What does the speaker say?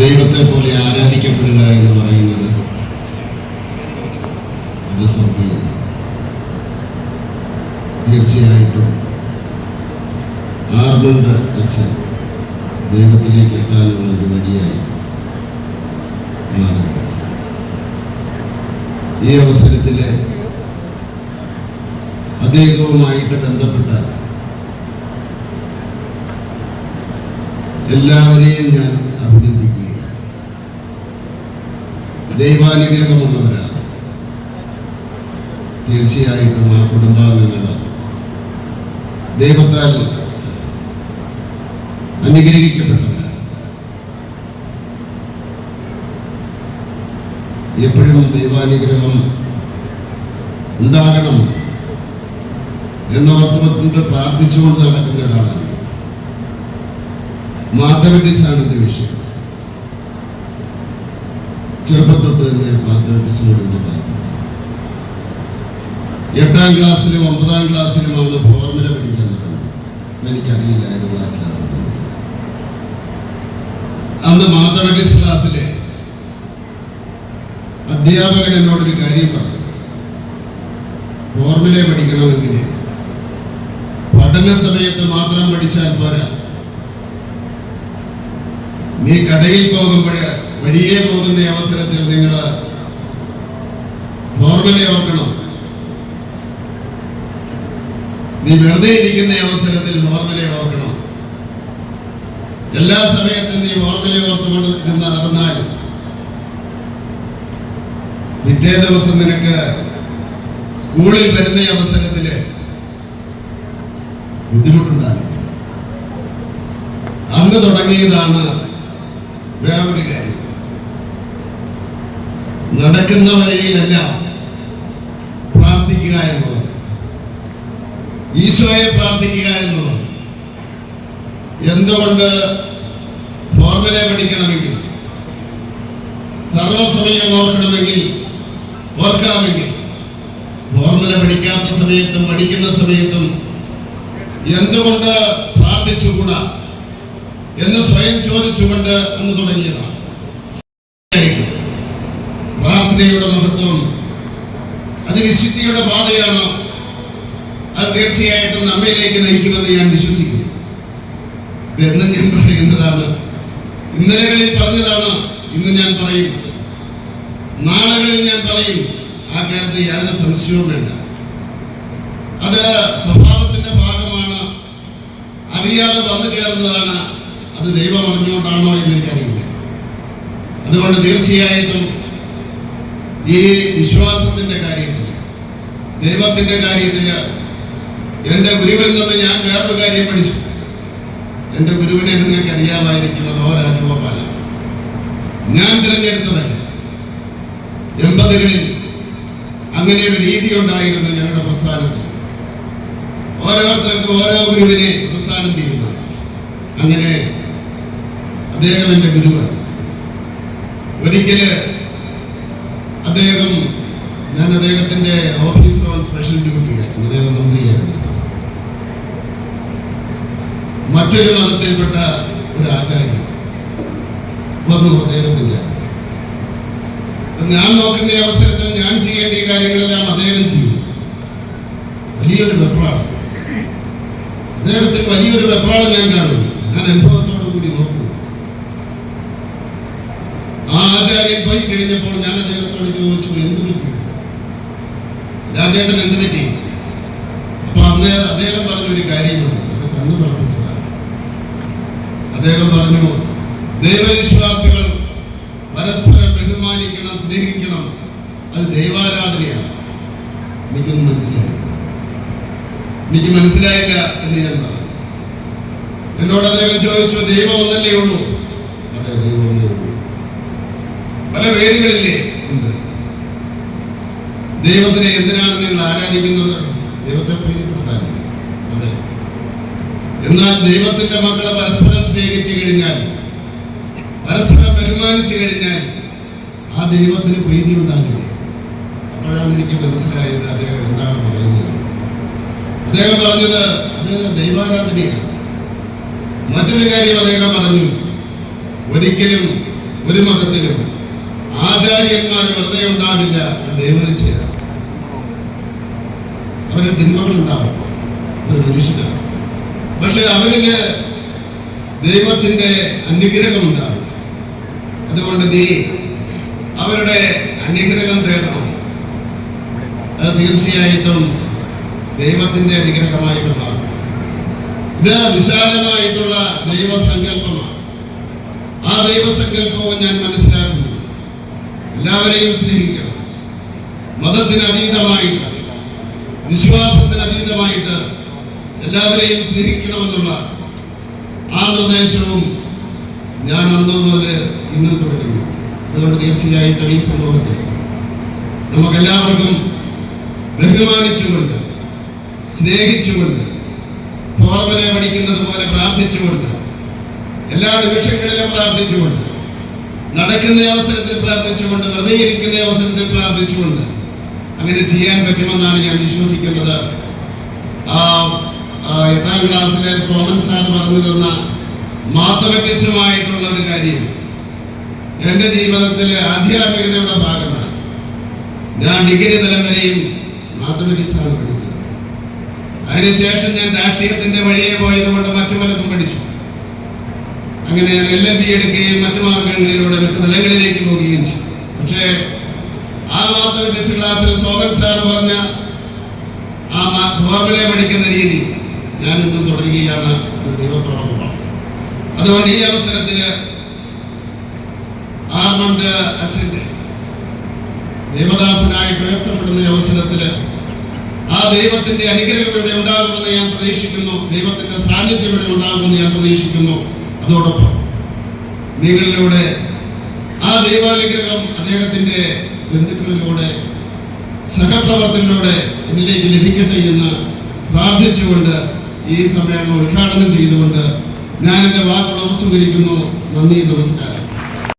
ദൈവത്തെ പോലെ ആരാധിക്കപ്പെടുക എന്ന് പറയുന്നത് അത് സ്വർഗീയം തീർച്ചയായിട്ടും ആർമണ്ട് അച്ഛൻ. ദൈവത്തിലേക്ക് എത്താനുള്ള ഒരു വഴിയായി മാറുക ഈ അവസരത്തിൽ അദ്ദേഹവുമായിട്ട് ബന്ധപ്പെട്ട എല്ലാവരെയും ഞാൻ അഭിനന്ദിക്കുകയാണ്. ദൈവാനുഗ്രഹമുള്ളവരാണ്. തീർച്ചയായിട്ടും ആ കുടുംബാംഗങ്ങൾ ദൈവത്താൽ അനുഗ്രഹിക്കപ്പെട്ടവരാണ്. എപ്പോഴും ദൈവാനുഗ്രഹം ഉണ്ടാകണം എന്നോർത്തുകൊണ്ട് പ്രാർത്ഥിച്ചുകൊണ്ട് നടക്കുന്ന ഒരാളാണ്. മാധവന്റെ സാന്നിധ്യ വിഷയം. ചെറുപ്പത്തൊട്ട് തന്നെ മാത്തമാറ്റിക്സിനോട് വലിയ താല്പര്യം എട്ടാം ക്ലാസ്സിലും ഒമ്പതാം ക്ലാസ്സിലുമാണ് ഫോർമുല പഠിക്കാൻ തുടങ്ങി. എനിക്കറിയില്ല ഏത് ക്ലാസ്സിലാണ്. അന്ന് മാത്തമാറ്റിക്സ് ക്ലാസ്സിലെ അധ്യാപകൻ എന്നോടൊരു കാര്യം പറഞ്ഞു. ഫോർമുല പഠിക്കണമെങ്കിൽ പഠന സമയത്ത് മാത്രം പഠിച്ചാൽ പോരാ. നീ കടയിൽ പോകുമ്പോൾ വഴിയെ പോകുന്ന അവസരത്തിൽ നിങ്ങൾ ഓർമ്മനെ ഓർക്കണം. നീ വെറുതെ ഇരിക്കുന്ന അവസരത്തിൽ ഓർമ്മനെ ഓർക്കണം. എല്ലാ സമയത്തും നീ ഓർമ്മനെ ഓർത്തുകൊണ്ട് ഇരുന്ന് നടന്നാൽ പിറ്റേ ദിവസം നിനക്ക് സ്കൂളിൽ വരുന്ന അവസരത്തിൽ ബുദ്ധിമുട്ടുണ്ടാകും. അന്ന് തുടങ്ങിയതാണ് വേറൊരു നടക്കുന്ന വഴിയിലല്ല പ്രാർത്ഥിക്കുക എന്നുള്ളത്. ഈശോയെ പ്രാർത്ഥിക്കുക എന്നുള്ളത്. എന്തുകൊണ്ട് ഫോർമുല പഠിക്കണമെങ്കിൽ സർവസമയം ഓർക്കണമെങ്കിൽ ഓർക്കാമെങ്കിൽ ഫോർമുല പഠിക്കാത്ത സമയത്തും പഠിക്കുന്ന സമയത്തും എന്തുകൊണ്ട് പ്രാർത്ഥിച്ചുകൂടാ എന്ന് സ്വയം ചോദിച്ചുകൊണ്ട് ഒന്ന് തുടങ്ങിയതാണ്. പ്രാർത്ഥനയുടെ മഹത്വം. അത് വിശുദ്ധിയുടെ പാതയാണ്. അത് തീർച്ചയായിട്ടും നമ്മയിലേക്ക് നയിക്കുമെന്ന് ഞാൻ വിശ്വസിക്കുന്നു. ഇതെന്നും ഞാൻ പറയുന്നതാണ്. ഇന്നലകളിൽ പറഞ്ഞതാണ് ഇന്ന് ഞാൻ പറയും. നാളുകളിൽ ഞാൻ പറയും. ആ കാര്യത്തിൽ യാതൊരു സംശയവും വേണ്ട അത് സ്വഭാവത്തിന്റെ ഭാഗമാണ്. അറിയാതെ വന്നു ചേർന്നതാണ്. അത് ദൈവം അറിഞ്ഞുകൊണ്ടാണോ എന്ന് എനിക്കറിയില്ല. അതുകൊണ്ട് തീർച്ചയായിട്ടും ഈ വിശ്വാസത്തിന്റെ കാര്യത്തിൽ ദൈവത്തിന്റെ കാര്യത്തിൽ എന്റെ ഗുരുവിൽ നിന്ന് ഞാൻ വേറൊരു കാര്യം പഠിച്ചു. എന്റെ ഗുരുവിനെ നിങ്ങൾക്ക് അറിയാമായിരിക്കും അതോ രാജഗോപാല ഞാൻ തിരഞ്ഞെടുത്തതല്ല. എൺപതുകളിൽ അങ്ങനെ ഒരു രീതി ഉണ്ടായിരുന്നു ഞങ്ങളുടെ പ്രസ്ഥാനത്തിൽ. ഓരോരുത്തർക്കും ഓരോ ഗുരുവിനെ പ്രസ്ഥാനം ചെയ്യുന്നു അങ്ങനെ അദ്ദേഹം എന്റെ ഗുരുവാണ്. ഒരിക്കൽ അദ്ദേഹം ഞാൻ അദ്ദേഹത്തിന്റെ ഓഫീസർ ഓൺ സ്പെഷ്യൽ ഡ്യൂട്ടിയായിരുന്നു അദ്ദേഹം മന്ത്രിയായിരുന്നു ആ സമയത്ത്. മറ്റൊരു മതത്തിൽപ്പെട്ട ഒരു ആചാര്യൻ വന്നു ഞാൻ നോക്കുന്ന അവസരത്തിൽ ഞാൻ ചെയ്യേണ്ട ഈ കാര്യങ്ങളെല്ലാം അദ്ദേഹം ചെയ്യും. വലിയൊരു വെപ്രാളം. അദ്ദേഹത്തിൽ വലിയൊരു വെപ്രാളം ഞാൻ കാണുന്നു ഞാൻ അനുഭവത്തോടു കൂടി നോക്കുന്നു ആ ആചാര്യൻ പോയി കഴിഞ്ഞപ്പോൾ ഞാൻ അദ്ദേഹത്തോട് ചോദിച്ചു എന്ത് പറ്റി? രാജേട്ടൻ എന്ത് പറ്റി അപ്പൊ അന്ന് അദ്ദേഹം പറഞ്ഞൊരു കാര്യമുണ്ട് അത് കണ്ണു തുറപ്പിച്ചതാണ് അദ്ദേഹം പറഞ്ഞു ദൈവവിശ്വാസികൾ പരസ്പരം ബഹുമാനിക്കണം സ്നേഹിക്കണം. അത് ദൈവാരാധനയാണ്. എനിക്കൊന്നും മനസ്സിലായി എനിക്ക് മനസ്സിലായില്ല എന്ന് ഞാൻ പറഞ്ഞു. എന്നോട് അദ്ദേഹം ചോദിച്ചു ദൈവം ഒന്നല്ലേ ഉള്ളൂ? അതെ ദൈവം ഒന്നേ ഉള്ളൂ. പല പേരുകളില്ലേ? ഉണ്ട്. ദൈവത്തിനെ എന്തിനാണ് നിങ്ങൾ ആരാധിക്കുന്നത്? ദൈവത്തെ പ്രീതിപ്പെടുത്താനും അതെ. എന്നാൽ ദൈവത്തിന്റെ മക്കളെ പരസ്പരം സ്നേഹിച്ചു കഴിഞ്ഞാൽ പരസ്പരം ബഹുമാനിച്ചു കഴിഞ്ഞാൽ ആ ദൈവത്തിന് പ്രീതി ഉണ്ടാകില്ല അപ്പോഴാണ് എനിക്ക് മനസ്സിലായത് അദ്ദേഹം എന്താണ് പറയുന്നത്. അദ്ദേഹം പറഞ്ഞത് അത് ദൈവാരാധനയാണ്. മറ്റൊരു കാര്യം അദ്ദേഹം പറഞ്ഞു ഒരിക്കലും ഒരു മതത്തിലും ആചാര്യന്മാർ വെറുതെ ഉണ്ടാവില്ല ദൈവനിശ്ചയാണ് അവന് തിന്മകൾ ഉണ്ടാവും ഒരു മനുഷ്യനാണ്. പക്ഷെ അവന് ദൈവത്തിന്റെ അനുഗ്രഹം ഉണ്ടാവും. അതുകൊണ്ട് നീ അവരുടെ അനുഗ്രഹം തേടണം. അത് തീർച്ചയായിട്ടും ദൈവത്തിന്റെ അനുഗ്രഹമായിട്ട് മാറും. ഇത് വിശാലമായിട്ടുള്ള ദൈവസങ്കല്പമാണ്. ആ ദൈവസങ്കല്പവും ഞാൻ മനസ്സിലാക്കുന്നു. എല്ലാവരെയും സ്നേഹിക്കണം. മതത്തിന് അതീതമായിട്ട് വിശ്വാസത്തിന് അതീതമായിട്ട് എല്ലാവരെയും സ്നേഹിക്കണമെന്നുള്ള ആ നിർദ്ദേശവും ഞാൻ അന്ന് മുതൽ ഇന്നും തുടരുന്നു. അതുകൊണ്ട് തീർച്ചയായിട്ടും ഈ സമൂഹത്തിൽ നമുക്കെല്ലാവർക്കും ബഹുമാനിച്ചുകൊണ്ട് സ്നേഹിച്ചുകൊണ്ട് ഫോർമുല പഠിക്കുന്നത് പോലെ പ്രാർത്ഥിച്ചുകൊണ്ട് എല്ലാ നിമിഷങ്ങളിലും പ്രാർത്ഥിച്ചുകൊണ്ട് നടക്കുന്ന അവസരത്തിൽ പ്രാർത്ഥിച്ചുകൊണ്ട് വെറുതെ ഇരിക്കുന്ന അവസരത്തിൽ പ്രാർത്ഥിച്ചുകൊണ്ട് അങ്ങനെ ചെയ്യാൻ പറ്റുമെന്നാണ് ഞാൻ വിശ്വസിക്കുന്നത്. ആ എട്ടാം ക്ലാസ്സിലെ സോമൻ സാർ പറഞ്ഞു തന്ന മാത്തമാറ്റിക്സുമായിട്ടുള്ള ഒരു കാര്യം. എന്റെ ജീവിതത്തിലെ ആധ്യാത്മികതയുടെ ഭാഗമാണ്. ഞാൻ ഡിഗ്രി തലം വരെയും മാത്തമാറ്റിക്സ് ആണ് പഠിച്ചത്. അതിനുശേഷം ഞാൻ രാഷ്ട്രീയത്തിന്റെ വഴിയെ പോയത് കൊണ്ട് മറ്റു പലതും പഠിച്ചു. അങ്ങനെ എൽ എൽ ബി എടുക്കുകയും മറ്റു മാർഗങ്ങളിലൂടെ മറ്റു തലങ്ങളിലേക്ക് പോവുകയും ചെയ്തു. പക്ഷേ ആ മാത്തമെറ്റിക്സ് ക്ലാസ്സിൽ സോമൻ സാർ പറഞ്ഞ ആ ഫോർമുലയെ പഠിക്കുന്ന രീതി ഞാൻ ഇന്നും തുടരുകയാണ്. അത് ദൈവത്തോടൊപ്പമാണ് അതുകൊണ്ട് ഈ അവസരത്തിൽ ആർമണ്ട് അച്ഛന്റെ ദേവദാസനായിട്ട് ഉയർത്തപ്പെടുന്ന അവസരത്തിൽ ആ ദൈവത്തിന്റെ അനുഗ്രഹം ഇവിടെ ഉണ്ടാകുമെന്ന് ഞാൻ പ്രതീക്ഷിക്കുന്നു. ദൈവത്തിന്റെ സാന്നിധ്യം ഇവിടെ ഉണ്ടാകുമെന്ന് ഞാൻ പ്രതീക്ഷിക്കുന്നു. അതോടൊപ്പം നിങ്ങളിലൂടെ ആ ദൈവാനുഗ്രഹം അദ്ദേഹത്തിന്റെ ബന്ധുക്കളിലൂടെ സഹപ്രവർത്തനത്തിലൂടെ എന്നിലേക്ക് ലഭിക്കട്ടെ എന്ന് പ്രാർത്ഥിച്ചുകൊണ്ട് ഈ സമ്മേളനം ഉദ്ഘാടനം ചെയ്തുകൊണ്ട് ഞാൻ എന്റെ വാക്കുകൾ ഉപസംഹരിക്കുന്നു. നന്ദി നമസ്കാരം.